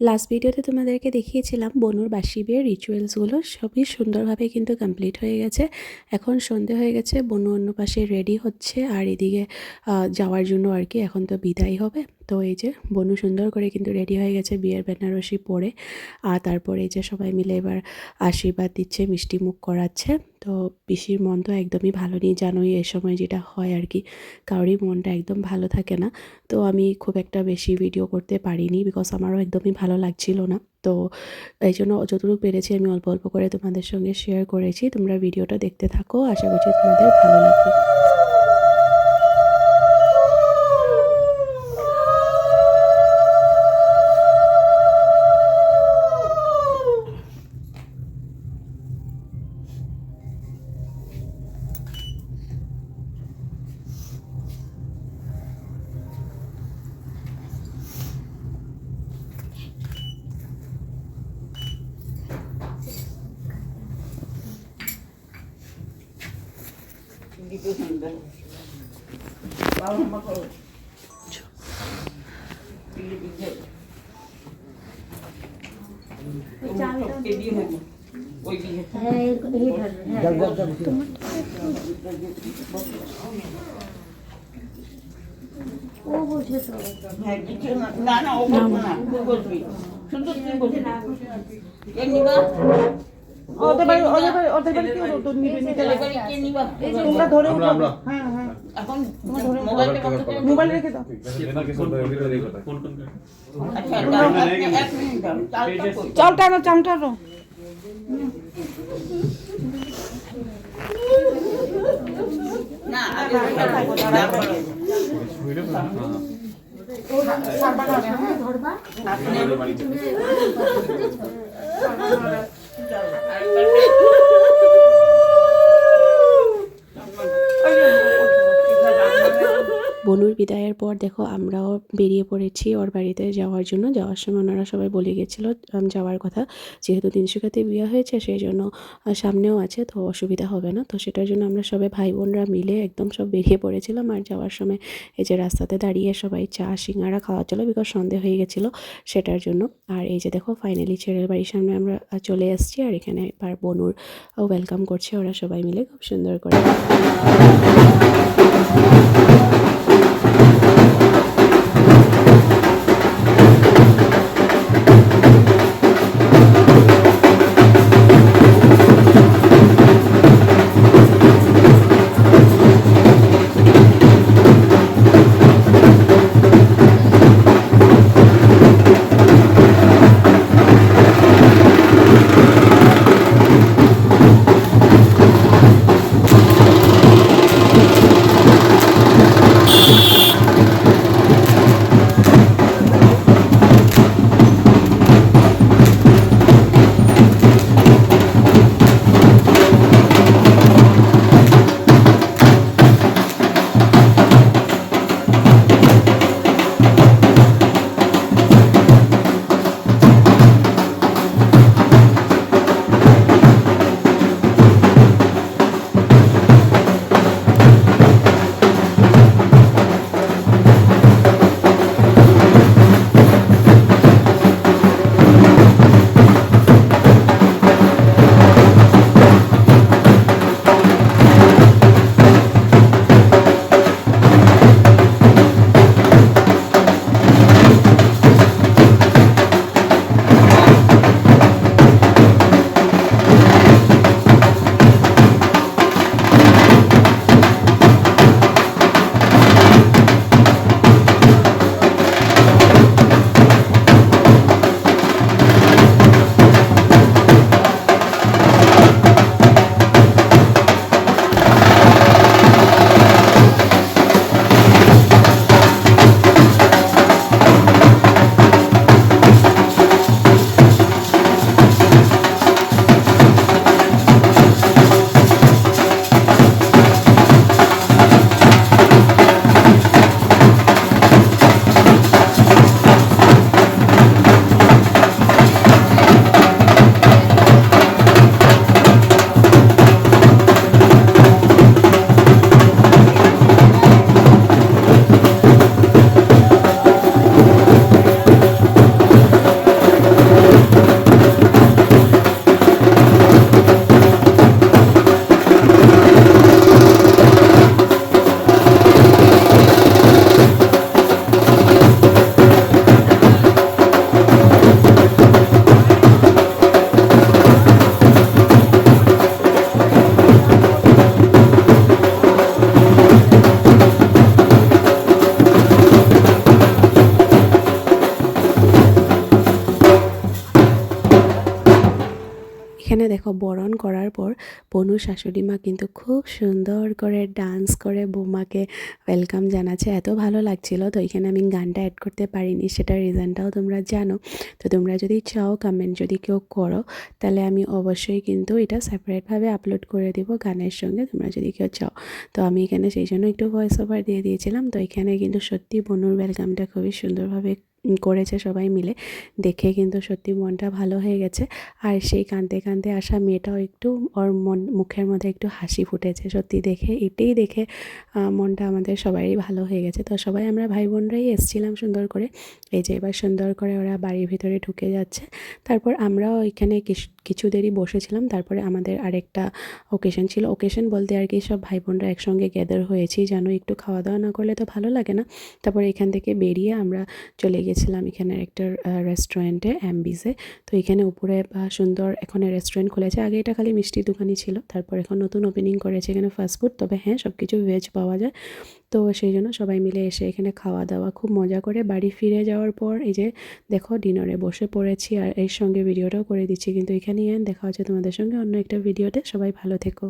Last ভিডিওতে তোমাদেরকে দেখিয়েছিলাম বনুর বাসি বিয়ের রিচুয়ালসগুলো সবই সুন্দরভাবে কিন্তু কমপ্লিট হয়ে গেছে। এখন সন্ধে হয়ে গেছে, বনু অন্য পাশে রেডি হচ্ছে। আর এদিকে যাওয়ার জন্য আর কি এখন তো বিদায় হবে। তো এই যে বনু সুন্দর করে কিন্তু রেডি হয়ে গেছে বিয়ের বেনারসি পরে। আর তারপরে এই যে সবাই মিলে এবার আশীর্বাদ দিচ্ছে, মিষ্টি মুখ করাচ্ছে। তো পিসির মন তো একদমই ভালো নেই, জানোই এ সময় যেটা হয় আর কি, কারোরই মনটা একদম ভালো থাকে না। তো আমি খুব একটা বেশি ভিডিও করতে পারিনি বিকজ আমারও একদমই ভালো লাগছিল না। তো এই জন্য যতটুকু পেরেছি আমি অল্প অল্প করে তোমাদের সঙ্গে শেয়ার করেছি, তোমরা ভিডিওটা দেখতে থাকো। আশা করছি তোমাদের ভালো লাগবে। ও বুঝে তো হ্যাঁ কিছু না না না ও বলব না তুই বলবি সুন্দর তুই বলবি কে নিবা ওদের বাড়ি ওদের বাড়ি ওদের বাড়ি কেউ তো নিবে নিতে কে তোমরা ধরে হ্যাঁ হ্যাঁ। এখন মোবাইল রেখে দাও। আচ্ছা চালটা আনো চামটা আনো। না ওইটা খাব, বনুর বিদায়ের পর দেখো আমরাও বেরিয়ে পড়েছি ওর বাড়িতে যাওয়ার জন্য। যাওয়ার সময় ওনারা সবাই বলে গেছিল যাওয়ার কথা। যেহেতু তিনশুকাতে বিয়ে হয়েছে, সেই জন্য সামনেও আছে, তো অসুবিধা হবে না। তো সেটার জন্য আমরা সবাই ভাই বোনরা মিলে একদম সব বেরিয়ে পড়েছিলাম। আর যাওয়ার সময় এই যে রাস্তাতে দাঁড়িয়ে সবাই চা, সিঙ্গারা খাওয়া চলো বিকজ সন্দেহ হয়ে গেছিল সেটার জন্য। আর এই যে দেখো ফাইনালি ছেলের বাড়ির সামনে আমরা চলে এসেছি। আর এখানে আর বনুর ওয়েলকাম করছে ওরা সবাই মিলে। খুব সুন্দর করে। বরণ করার পর বনু শাশুড়ি মা কিন্তু খুব সুন্দর করে ডান্স করে বৌমাকে ওয়েলকাম জানাচ্ছে। এত ভালো লাগছিল তো এখানে আমি গানটা অ্যাড করতে পারিনি, সেটার রিজনটাও তোমরা জানো। তো তোমরা যদি চাও কমেন্ট যদি কেউ করো, তাহলে আমি অবশ্যই কিন্তু এটা সেপারেটভাবে আপলোড করে দিব গানের সঙ্গে, তোমরা যদি কেউ চাও। তো আমি এখানে সেই জন্য একটু ভয়েস ওভার দিয়ে দিয়েছিলাম। তো এখানে কিন্তু সত্যি বনুর ওয়েলকামটা খুবই সুন্দরভাবে করেছে সবাই মিলে। দেখে কিন্তু সত্যি মনটা ভালো হয়ে গেছে। আর সেই কাঁদতে কাঁদতে আসা মেয়েটাও একটু ওর মন, মুখের মধ্যে একটু হাসি ফুটেছে। সত্যি দেখে, এটাই দেখে মনটা আমাদের সবারই ভালো হয়ে গেছে। তো সবাই আমরা ভাই বোনরাই এসেছিলাম সুন্দর করে। এই যে এবার সুন্দর করে ওরা বাড়ির ভিতরে ঢুকে যাচ্ছে। তারপর আমরাও এখানে কিছ- দেরি বসেছিলাম। তারপরে আমাদের আরেকটা ওকেশন ছিল। ওকেশন বলতে আর কি সব ভাই বোনরা একসঙ্গে গ্যাদার হয়েছি যেন একটু খাওয়া দাওয়া না করলে তো ভালো লাগে না। তারপরে এখান থেকে বেরিয়ে আমরা চলে গেছিলাম এখানে একটা রেস্টুরেন্টে অ্যাম্বিসে তো এখানে উপরে সুন্দর এখন রেস্টুরেন্ট খুলেছে। আগে এটা খালি মিষ্টির দোকানই ছিল। তারপর এখন নতুন ওপেনিং করেছে এখানে ফাস্টফুড তবে হ্যাঁ সব কিছু ভেজ পাওয়া যায়। তো সেই জন্য সবাই মিলে এসে এখানে খাওয়া দাওয়া খুব মজা করে বাড়ি ফিরে যাওয়ার পর এই যে দেখো ডিনারে বসে পড়েছি আর এর সঙ্গে ভিডিওটাও করে দিচ্ছি। কিন্তু এখানেই দেখা হচ্ছে তোমাদের সঙ্গে অন্য একটা ভিডিওতে। সবাই ভালো থেকো।